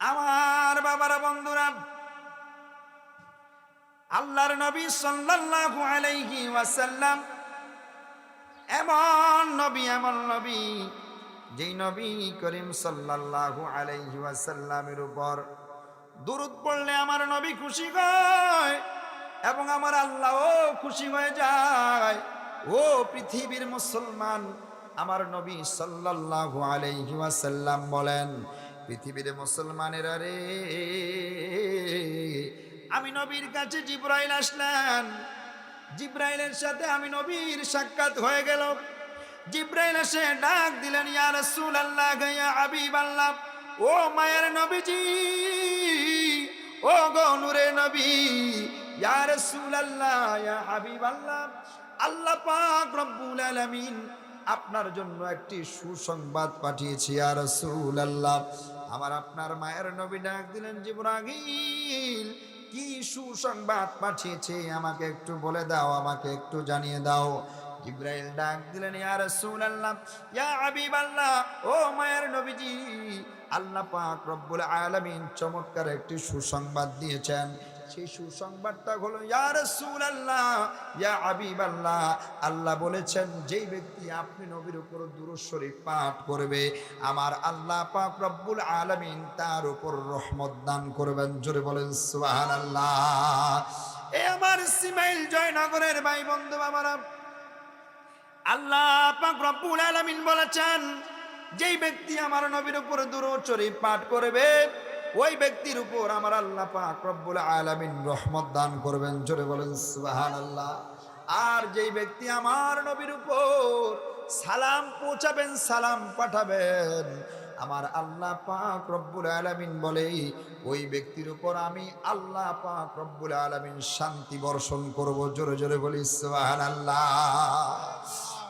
আমার বাবারা, বন্ধুরা, আল্লাহর নবী সাল্লাল্লাহু আলাইহি ওয়াসাল্লাম এমন নবী এমন নবী যেই নবী করিম সাল্লাল্লাহু আলাইহি ওয়াসাল্লামের উপর দুরুদ পড়লে আমার নবী খুশি হয় এবং আমার আল্লাহও খুশি হয়ে যায়। ও পৃথিবীর মুসলমান, আমার নবী সাল্লাল্লাহু আলাইহি ওয়াসাল্লাম বলেন পৃথিবীর মুসলমানেরা রে। আমি নবীর কাছে জিব্রাইল আসলেন জিব্রাইলের সাথে আমি নবীর সাক্ষাৎ হয়ে গেল। জিব্রাইল এসে ডাক দিলেন, ইয়া রাসূলুল্লাহ, ইয়া হাবিবাল্লাহ, ও মায়ের নবীজি, ও গো নূরে নবী, ইয়া রাসূলুল্লাহ, ইয়া হাবিবাল্লাহ, আল্লাহ পাক রব্বুল আলামিন আপনার জন্য একটি সুসংবাদ পাঠিয়েছি আর ইয়া রাসূলুল্লাহ। আমার আপনার মায়ের নবী ডাক দিলেন জিব্রাহিল কি সুসংবাদ পাঠিয়েছে আমাকে একটু বলে দাও, আমাকে একটু জানিয়ে দাও। জিব্রাইল ডাক দিলেন, ইয়া রাসূলুল্লাহ, ইয়া হাবিবাল্লাহ, ও মায়ের নবীজি, আল্লাহ পাক রব্বুল আলামিন চমৎকার একটি সুসংবাদ দিয়েছেন। সেই সুসংবাদটা হলো, ইয়া রাসূলুল্লাহ, ইয়া হাবিবাল্লাহ। আল্লাহ আল্লাহ বলেছেন, যেই ব্যক্তি আপনি নবীর উপর দুরূদ শরীফ পাঠ করবে, আমার আল্লাহ পাক রব্বুল আলামিন তার উপর রহমত দান করবেন। জোরে বলেন, সুবহানাল্লাহ। এ আমার সিমাইল জয়নগরের ভাই বন্ধু বাবারা, আল্লাহ পাক রব্বুল আলামিন বলেছেন, যেই ব্যক্তি আমার নবীর উপর দুরূদ শরীফ পাঠ করবে ওই ব্যক্তির উপর আমার আল্লাহ পাক রব্বুল আলামিন রহমত দান করবেন, জোরে বলেন সুবহানাল্লাহ। আর যেই ব্যক্তি আমার নবীর উপর সালাম পৌঁছাবেন, সালাম পাঠাবেন, আমার আল্লাহ পাক রব্বুল আলামিন বলে, ওই ব্যক্তির উপর আমি আল্লাহ পাক রব্বুল আলামিন শান্তি বর্ষণ করব, জোরে জোরে বলি সুবহানাল্লাহ।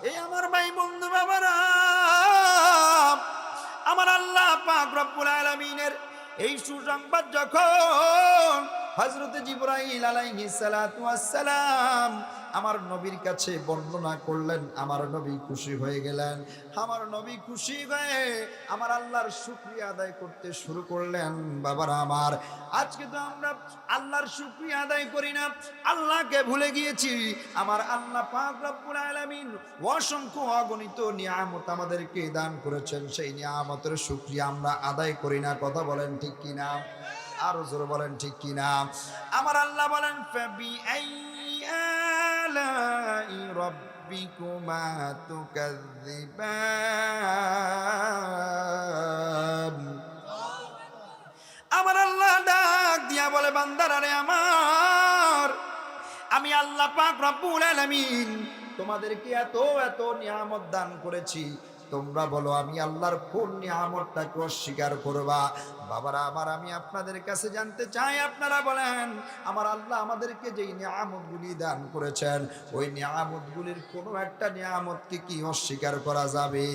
এই আমার ভাই বন্ধু বাবারা, আমার আল্লাহ পাক রব্বুল আলামিনের এই সুসংবাদ যখন হযরত জিবরাইল ওয়াস সালাম আমার নবীর কাছে বর্ণনা করলেন, আমার নবী খুশি হয়ে গেলেন। আমার নবী খুশি হয়ে আমার আল্লাহর শুকরিয়া আদায় করতে শুরু করলেন, বাবারা আমার। আজকে তো আমরা আল্লাহর শুকরিয়া আদায় করি না, আল্লাহকে ভুলে গিয়েছি। আমার আল্লাহ পাক রব্বুল আলামিন অসংখ্য অগণিত নিয়ামত আমাদেরকে দান করেছেন, সেই নিয়ামতের শুকরিয়া আমরা আদায় করি না, কথা বলেন ঠিক কিনা? আরও জোরে বলেন ঠিক কিনা? আমার আল্লাহ বলেন ফাবি আলাই রব্বিকুমা তুকাযযিবান। আমার আল্লাহ ডাক দিয়া বলে, বান্দারারে আমার, আমি আল্লাহ পাক রব্বুল আলামিন তোমাদেরকে এত এত নিয়ামত দান করেছি। তোমরা বলো, আমি আল্লাহর কোন নিয়ামতটাকে অস্বীকার করবা। বাবারা, আমার আমি আপনাদের কাছে জানতে চাই, আপনারা বলেন, আমার আল্লাহ আমাদেরকে যেই নিয়ামতগুলি দান করেছেন, ওই নিয়ামতগুলির কোনো একটা নিয়ামতকে কি অস্বীকার করা যাবে?